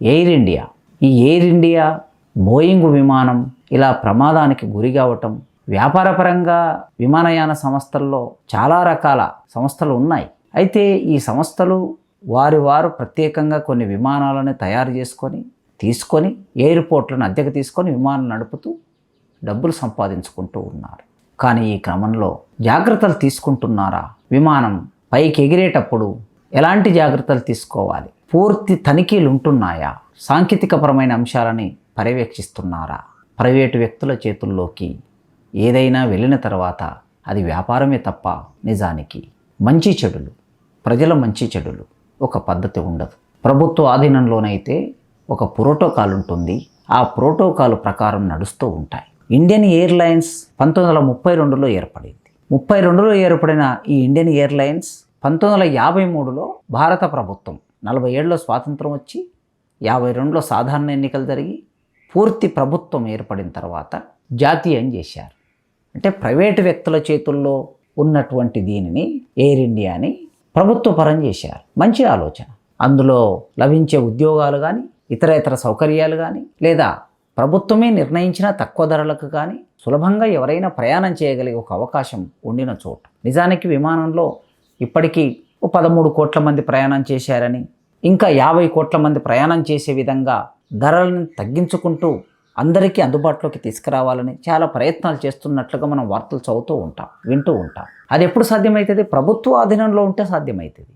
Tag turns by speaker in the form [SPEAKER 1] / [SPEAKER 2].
[SPEAKER 1] Air India. ఈ Air India Boeing విమానం ఇలా ప్రమాదానికి గురి కావటం వ్యాపారపరంగా విమానయాన సంస్థల్లో చాలా రకాల సంస్థలు ఉన్నాయి. అయితే ఈ సంస్థలు వారి వారు ప్రత్యేకంగా కొన్ని విమానాలను తయారు చేసుకొని తీసుకొని ఎయిర్పోర్ట్లను అద్దెకు తీసుకొని విమానం నడుపుతూ డబ్బులు సంపాదించుకుంటూ ఉన్నారు. కానీ ఈ క్రమంలో జాగ్రత్తలు తీసుకుంటున్నారా? విమానం పైకి ఎగిరేటప్పుడు ఎలాంటి జాగ్రత్తలు తీసుకోవాలి? పూర్తి తనిఖీలు ఉంటున్నాయా? సాంకేతికపరమైన అంశాలని పర్యవేక్షిస్తున్నారా? ప్రైవేటు వ్యక్తుల చేతుల్లోకి ఏదైనా వెళ్ళిన తర్వాత అది వ్యాపారమే తప్ప నిజానికి మంచి చెడులు ప్రజల మంచి చెడులు ఒక పద్ధతి ఉండదు. ప్రభుత్వ ఆధీనంలోనైతే ఒక ప్రోటోకాల్ ఉంటుంది. ఆ ప్రోటోకాల్ ప్రకారం నడుస్తూ ఉంటాయి. ఇండియన్ ఎయిర్లైన్స్ పంతొమ్మిది వందల ముప్పై రెండులో ఏర్పడింది. ముప్పై రెండులో ఏర్పడిన ఈ ఇండియన్ ఎయిర్లైన్స్ పంతొమ్మిది వందల యాభై మూడులో భారత ప్రభుత్వం నలభై ఏళ్ళలో స్వాతంత్రం వచ్చి యాభై రెండులో సాధారణ ఎన్నికలు జరిగి పూర్తి ప్రభుత్వం ఏర్పడిన తర్వాత జాతీయం చేశారు. అంటే ప్రైవేటు వ్యక్తుల చేతుల్లో ఉన్నటువంటి దీనిని ఎయిర్ ఇండియాని ప్రభుత్వ పరం చేశారు. మంచి ఆలోచన. అందులో లభించే ఉద్యోగాలు కానీ ఇతర ఇతర సౌకర్యాలు కానీ లేదా ప్రభుత్వమే నిర్ణయించిన తక్కువ ధరలకు కానీ సులభంగా ఎవరైనా ప్రయాణం చేయగలిగే ఒక అవకాశం ఉండిన చోటు. నిజానికి విమానంలో ఇప్పటికీ పదమూడు కోట్ల మంది ప్రయాణం చేశారని ఇంకా యాభై కోట్ల మంది ప్రయాణం చేసే విధంగా ధరలను తగ్గించుకుంటూ అందరికీ అందుబాటులోకి తీసుకురావాలని చాలా ప్రయత్నాలు చేస్తున్నట్లుగా మనం వార్తలు చదువుతూ ఉంటాం వింటూ ఉంటాం. అది ఎప్పుడు సాధ్యమవుతుంది? ప్రభుత్వ ఆధీనంలో ఉంటే సాధ్యమవుతుంది.